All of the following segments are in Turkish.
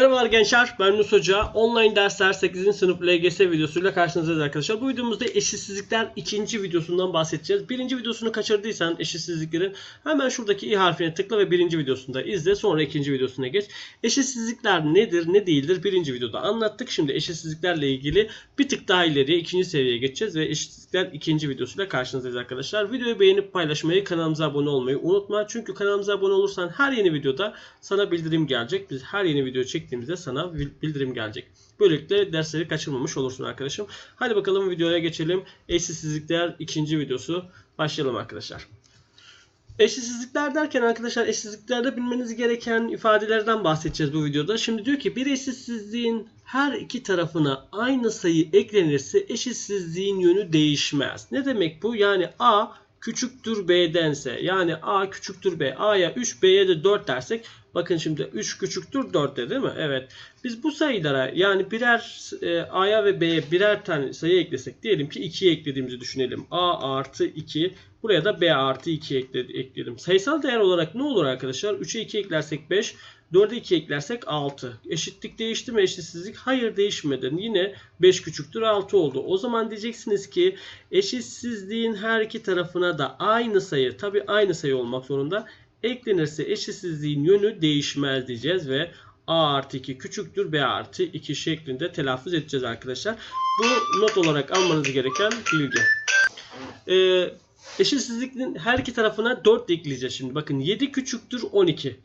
Merhabalar gençler, ben Yunus Hoca. Online dersler 8. sınıf LGS videosuyla karşınızdayız arkadaşlar. Bu videomuzda eşitsizlikler ikinci videosundan bahsedeceğiz. Birinci videosunu kaçırdıysan eşitsizliklerin hemen şuradaki i harfine tıkla ve birinci videosunda izle. Sonra ikinci videosuna geç. Eşitsizlikler nedir, ne değildir birinci videoda anlattık. Şimdi eşitsizliklerle ilgili bir tık daha ileriye ikinci seviyeye geçeceğiz ve eşitsizlikler ikinci videosuyla karşınızdayız arkadaşlar. Videoyu beğenip paylaşmayı, kanalımıza abone olmayı unutma. Çünkü kanalımıza abone olursan her yeni videoda sana bildirim gelecek. Biz her yeni video çektiğimizde sana bildirim gelecek. Böylelikle dersleri kaçırmamış olursun arkadaşım. Hadi bakalım videoya geçelim. Eşitsizlikler ikinci videosu. Başlayalım arkadaşlar. Eşitsizlikler derken arkadaşlar eşitsizliklerde bilmeniz gereken ifadelerden bahsedeceğiz bu videoda. Şimdi diyor ki bir eşitsizliğin her iki tarafına aynı sayı eklenirse eşitsizliğin yönü değişmez. Ne demek bu? Yani A küçüktür B'dense yani A küçüktür B. A'ya 3 B'ye de 4 dersek bakın şimdi 3 küçüktür 4 de değil mi? Evet. Biz bu sayılara yani birer e, A'ya ve B'ye birer tane sayı eklesek diyelim ki 2'yi eklediğimizi düşünelim. A artı 2 buraya da B artı 2 ekledim. Sayısal değer olarak ne olur arkadaşlar? 3'e 2 eklersek 5 4'e 2 eklersek 6. Eşitlik değişti mi eşitsizlik? Hayır değişmedi. Yine 5 küçüktür 6 oldu. O zaman diyeceksiniz ki eşitsizliğin her iki tarafına da aynı sayı tabi aynı sayı olmak zorunda eklenirse eşitsizliğin yönü değişmez diyeceğiz ve A artı 2 küçüktür B artı 2 şeklinde telaffuz edeceğiz arkadaşlar. Bu not olarak almanız gereken bilgi. Ee, eşitsizliğin her iki tarafına 4 ekleyeceğiz şimdi. Bakın 7 küçüktür 12.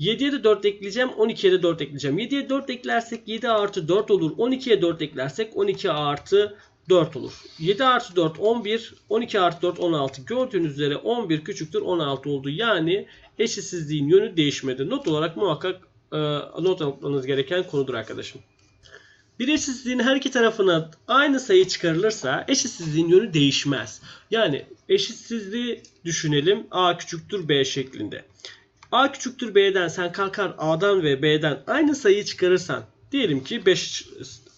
7'ye de 4 ekleyeceğim. 12'ye de 4 ekleyeceğim. 7'ye 4 eklersek 7 artı 4 olur. 12'ye 4 eklersek 12 artı 4 olur. 7 artı 4 11. 12 artı 4 16. Gördüğünüz üzere 11 küçüktür 16 oldu. Yani eşitsizliğin yönü değişmedi. Not olarak muhakkak e, not almanız gereken konudur arkadaşım. Bir eşitsizliğin her iki tarafına aynı sayı çıkarılırsa eşitsizliğin yönü değişmez. Yani eşitsizliği düşünelim A küçüktür B şeklinde. A küçüktür B'den sen kalkar A'dan ve B'den aynı sayıyı çıkarırsan diyelim ki 5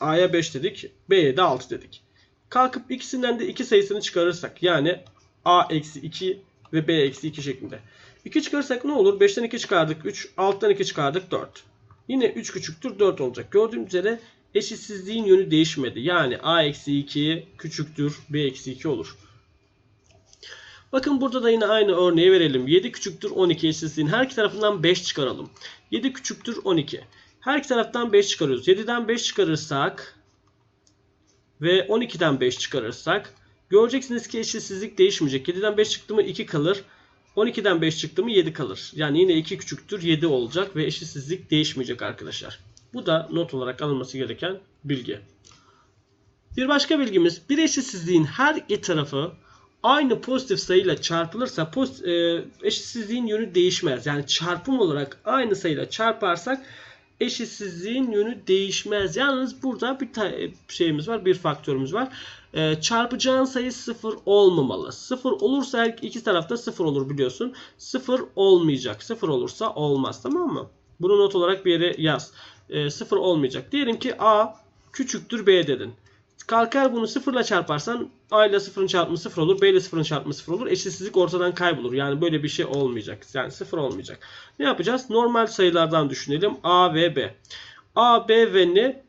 A'ya 5 dedik B'ye de 6 dedik. Kalkıp ikisinden de 2 sayısını çıkarırsak yani A eksi 2 ve B eksi 2 şeklinde. 2 çıkarırsak ne olur? 5'ten 2 çıkardık 3, 6'dan 2 çıkardık 4. Yine 3 küçüktür 4 olacak. Gördüğünüz üzere eşitsizliğin yönü değişmedi. Yani A eksi 2 küçüktür B eksi 2 olur. Bakın burada da yine aynı örneği verelim. 7 küçüktür 12 eşitsizliğin her iki tarafından 5 çıkaralım. 7 küçüktür 12. Her iki taraftan 5 çıkarıyoruz. 7'den 5 çıkarırsak ve 12'den 5 çıkarırsak göreceksiniz ki eşitsizlik değişmeyecek. 7'den 5 çıktı mı 2 kalır. 12'den 5 çıktı mı 7 kalır. Yani yine 2 küçüktür 7 olacak ve eşitsizlik değişmeyecek arkadaşlar. Bu da not olarak alınması gereken bilgi. Bir başka bilgimiz bir eşitsizliğin her iki tarafı aynı pozitif sayıyla çarpılırsa pozitif, e, eşitsizliğin yönü değişmez. Yani çarpım olarak aynı sayıyla çarparsak eşitsizliğin yönü değişmez. Yalnız burada bir şeyimiz var, bir faktörümüz var. E, çarpacağın sayı sıfır olmamalı. Sıfır olursa her iki tarafta sıfır olur biliyorsun. Sıfır olmayacak. Sıfır olursa olmaz tamam mı? Bunu not olarak bir yere yaz. E, sıfır olmayacak. Diyelim ki A küçüktür B dedin. Kalkar bunu sıfırla çarparsan A ile sıfırın çarpımı sıfır olur. B ile sıfırın çarpımı sıfır olur. Eşitsizlik ortadan kaybolur. Yani böyle bir şey olmayacak. Yani sıfır olmayacak. Ne yapacağız? Normal sayılardan düşünelim. A ve B. A, B ve N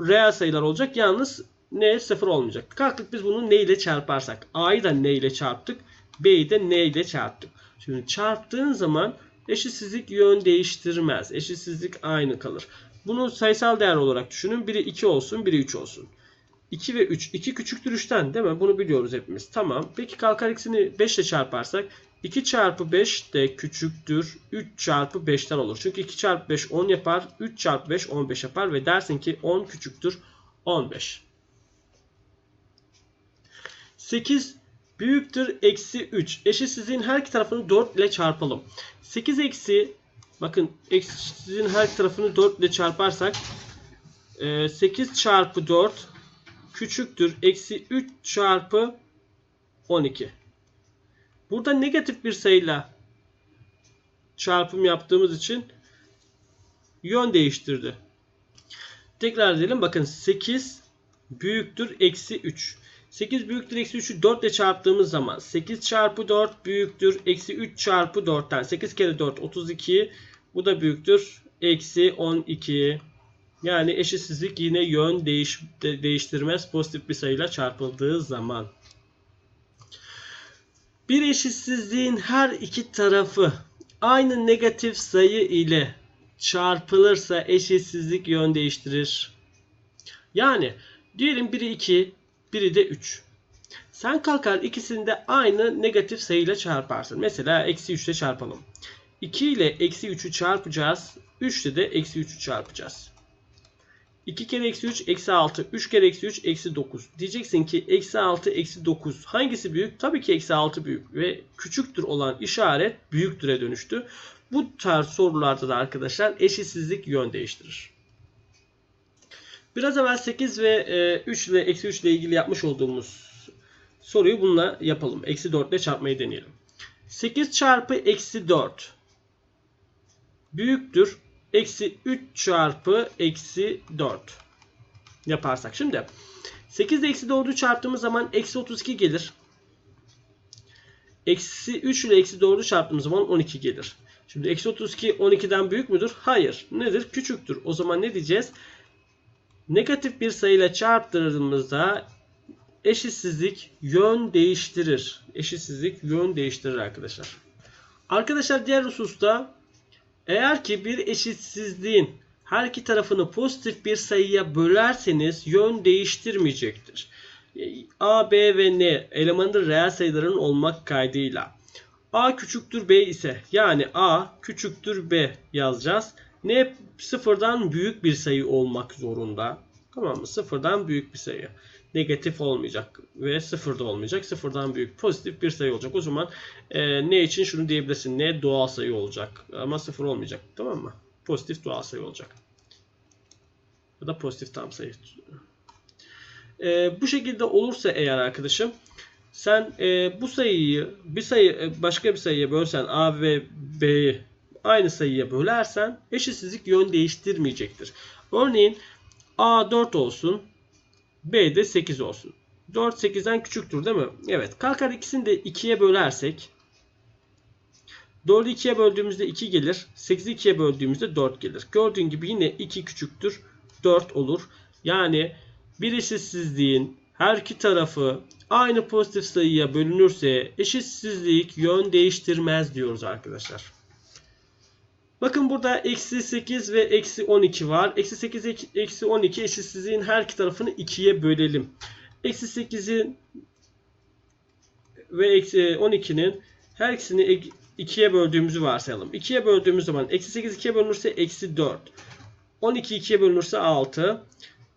reel sayılar olacak. Yalnız N sıfır olmayacak. Kalktık biz bunu N ile çarparsak. A'yı da N ile çarptık. B'yi de N ile çarptık. Şimdi çarptığın zaman eşitsizlik yön değiştirmez. Eşitsizlik aynı kalır. Bunu sayısal değer olarak düşünün. Biri 2 olsun, biri 3 olsun. 2 ve 3. 2 küçüktür 3'ten değil mi? Bunu biliyoruz hepimiz. Tamam. Peki kalkar ikisini 5 ile çarparsak 2 çarpı 5 de küçüktür 3 çarpı 5'ten olur. Çünkü 2 çarpı 5 10 yapar. 3 çarpı 5 15 yapar. Ve dersin ki 10 küçüktür 15. 8 büyüktür eksi 3. Eşitsizliğin her iki tarafını 4 ile çarpalım. 8 eksi bakın eşitsizliğin her tarafını 4 ile çarparsak 8 çarpı 4 küçüktür. Eksi 3 çarpı 12. Burada negatif bir sayıyla çarpım yaptığımız için yön değiştirdi. Tekrar edelim. Bakın 8 büyüktür eksi 3. 8 büyüktür eksi 3'ü 4 ile çarptığımız zaman 8 çarpı 4 büyüktür eksi 3 çarpı 4'ten 8 kere 4 32 bu da büyüktür eksi 12 Yani eşitsizlik yine yön değiş, de- değiştirmez pozitif bir sayıyla çarpıldığı zaman. Bir eşitsizliğin her iki tarafı aynı negatif sayı ile çarpılırsa eşitsizlik yön değiştirir. Yani diyelim biri 2, biri de 3. Sen kalkar ikisini de aynı negatif sayıyla çarparsın. Mesela eksi 3 ile çarpalım. 2 ile eksi 3'ü çarpacağız. 3 ile de eksi 3'ü çarpacağız. 2 kere eksi 3 eksi 6. 3 kere eksi 3 eksi 9. Diyeceksin ki eksi 6 eksi 9 hangisi büyük? Tabii ki eksi 6 büyük ve küçüktür olan işaret büyüktüre dönüştü. Bu tarz sorularda da arkadaşlar eşitsizlik yön değiştirir. Biraz evvel 8 ve e, 3 ile eksi 3 ile ilgili yapmış olduğumuz soruyu bununla yapalım. Eksi 4 ile çarpmayı deneyelim. 8 çarpı eksi 4 büyüktür. Eksi 3 çarpı eksi 4 yaparsak. Şimdi 8 ile eksi 4'ü çarptığımız zaman eksi 32 gelir. Eksi 3 ile eksi 4'ü çarptığımız zaman 12 gelir. Şimdi eksi 32 12'den büyük müdür? Hayır. Nedir? Küçüktür. O zaman ne diyeceğiz? Negatif bir sayıyla çarptırdığımızda eşitsizlik yön değiştirir. Eşitsizlik yön değiştirir arkadaşlar. Arkadaşlar diğer hususta eğer ki bir eşitsizliğin her iki tarafını pozitif bir sayıya bölerseniz yön değiştirmeyecektir. A, B ve N elemanı reel sayıların olmak kaydıyla. A küçüktür B ise yani A küçüktür B yazacağız. N sıfırdan büyük bir sayı olmak zorunda. Tamam mı? Sıfırdan büyük bir sayı. Negatif olmayacak ve sıfırda olmayacak. Sıfırdan büyük pozitif bir sayı olacak. O zaman e, ne için şunu diyebilirsin. Ne doğal sayı olacak. Ama sıfır olmayacak. Tamam mı? Pozitif doğal sayı olacak. Ya da pozitif tam sayı. E, bu şekilde olursa eğer arkadaşım sen e, bu sayıyı bir sayı e, başka bir sayıya bölsen A ve B'yi aynı sayıya bölersen eşitsizlik yön değiştirmeyecektir. Örneğin A 4 olsun B de 8 olsun. 4 8'den küçüktür değil mi? Evet. Kalkar ikisini de 2'ye bölersek 4'ü 2'ye böldüğümüzde 2 gelir. 8'i 2'ye böldüğümüzde 4 gelir. Gördüğün gibi yine 2 küçüktür 4 olur. Yani bir eşitsizliğin her iki tarafı aynı pozitif sayıya bölünürse eşitsizlik yön değiştirmez diyoruz arkadaşlar. Bakın burada eksi 8 ve eksi 12 var. Eksi 8 eksi 12 eşitsizliğin her iki tarafını 2'ye bölelim. Eksi 8'in ve eksi 12'nin her ikisini 2'ye böldüğümüzü varsayalım. 2'ye böldüğümüz zaman eksi 8 2'ye bölünürse eksi 4. 12 2'ye bölünürse 6.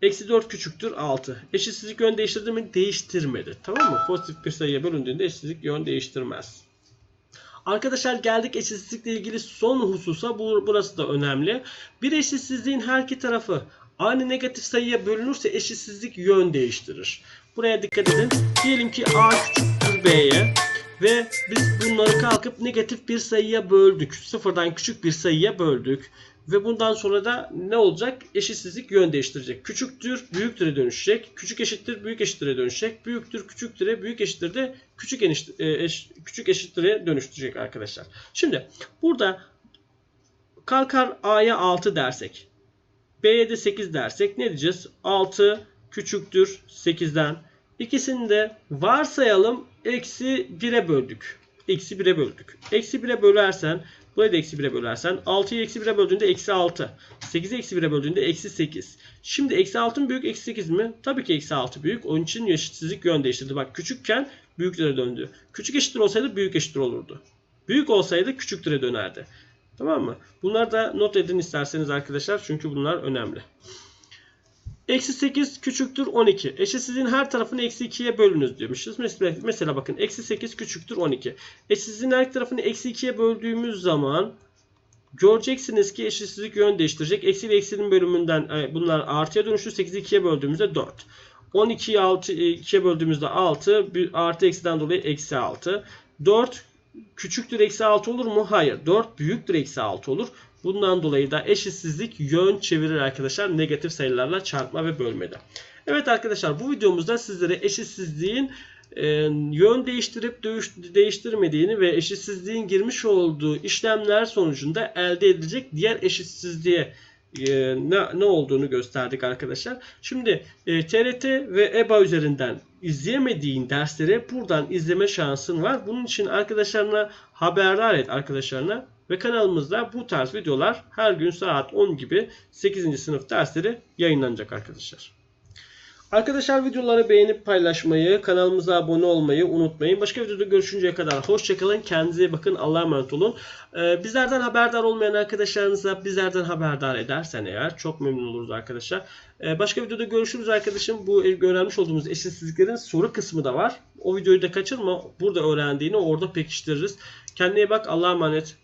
Eksi 4 küçüktür 6. Eşitsizlik yön değiştirdi mi? Değiştirmedi. Tamam mı? Pozitif bir sayıya bölündüğünde eşitsizlik yön değiştirmez. Arkadaşlar geldik eşitsizlikle ilgili son hususa. Bu, burası da önemli. Bir eşitsizliğin her iki tarafı aynı negatif sayıya bölünürse eşitsizlik yön değiştirir. Buraya dikkat edin. Diyelim ki A küçüktür B'ye ve biz bunları kalkıp negatif bir sayıya böldük. Sıfırdan küçük bir sayıya böldük. Ve bundan sonra da ne olacak? Eşitsizlik yön değiştirecek. Küçüktür, büyüktüre dönüşecek. Küçük eşittir, büyük eşittire dönüşecek. Büyüktür, küçüktüre, büyük eşittir de küçük, enişt, e, eş, küçük eşittire dönüştürecek arkadaşlar. Şimdi burada kalkar A'ya 6 dersek. B'ye de 8 dersek ne diyeceğiz? 6 küçüktür 8'den. İkisini de varsayalım eksi 1'e böldük. Eksi 1'e böldük. Eksi 1'e bölersen Burayı da eksi 1'e bölersen 6'yı eksi 1'e böldüğünde eksi 6. 8'i eksi 1'e böldüğünde eksi 8. Şimdi eksi 6 mı büyük eksi 8 mi? Tabii ki eksi 6 büyük. Onun için eşitsizlik yön değiştirdi. Bak küçükken büyüklere döndü. Küçük eşittir olsaydı büyük eşittir olurdu. Büyük olsaydı küçüktüre dönerdi. Tamam mı? Bunları da not edin isterseniz arkadaşlar. Çünkü bunlar önemli. Eksi 8 küçüktür 12. Eşitsizliğin her tarafını eksi 2'ye bölünüz diyormuşuz. Mesela, mesela bakın eksi 8 küçüktür 12. Eşitsizliğin her tarafını eksi 2'ye böldüğümüz zaman göreceksiniz ki eşitsizlik yön değiştirecek. Eksi ile eksinin bölümünden bunlar artıya dönüşür. 8'i 2'ye böldüğümüzde 4. 12'yi 2'ye böldüğümüzde 6. Artı eksiden dolayı eksi 6. 4 küçüktür eksi 6 olur mu? Hayır. 4 büyüktür eksi 6 olur. Bundan dolayı da eşitsizlik yön çevirir arkadaşlar negatif sayılarla çarpma ve bölmede. Evet arkadaşlar bu videomuzda sizlere eşitsizliğin e, yön değiştirip değiştirmediğini ve eşitsizliğin girmiş olduğu işlemler sonucunda elde edilecek diğer eşitsizliğe e, ne, ne olduğunu gösterdik arkadaşlar. Şimdi e, TRT ve EBA üzerinden izleyemediğin dersleri buradan izleme şansın var. Bunun için arkadaşlarına haberdar et arkadaşlarına ve kanalımızda bu tarz videolar her gün saat 10 gibi 8. sınıf dersleri yayınlanacak arkadaşlar. Arkadaşlar videoları beğenip paylaşmayı, kanalımıza abone olmayı unutmayın. Başka videoda görüşünceye kadar hoşçakalın. Kendinize iyi bakın. Allah'a emanet olun. Ee, bizlerden haberdar olmayan arkadaşlarınıza bizlerden haberdar edersen eğer çok memnun oluruz arkadaşlar. Ee, başka videoda görüşürüz arkadaşım. Bu öğrenmiş olduğumuz eşitsizliklerin soru kısmı da var. O videoyu da kaçırma. Burada öğrendiğini orada pekiştiririz. Kendine iyi bak. Allah'a emanet.